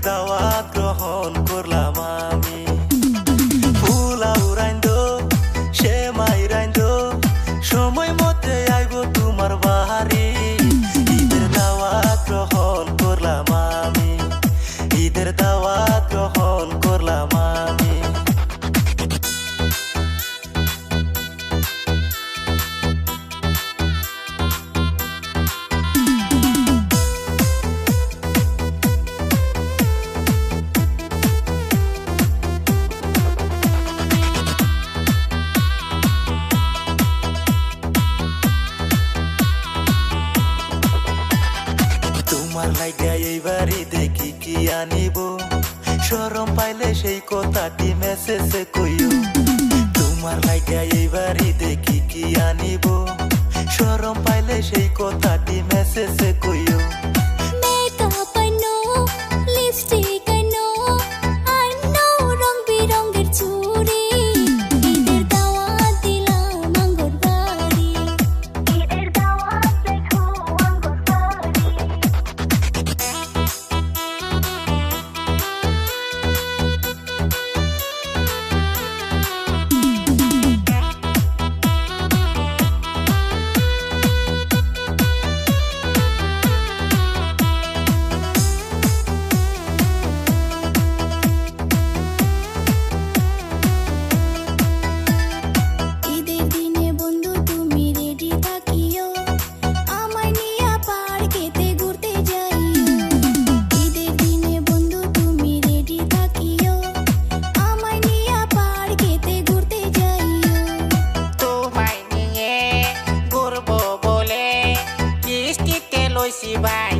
dawa তোমার লাইগা এইবারই দেখি কি আনিব। সরম পাইলে সেই কথাটি মেসেজে কইও। তোমার লাইগা এইবারই দেখি কি আনিব। সরম পাইলে সেই কথাটি bye.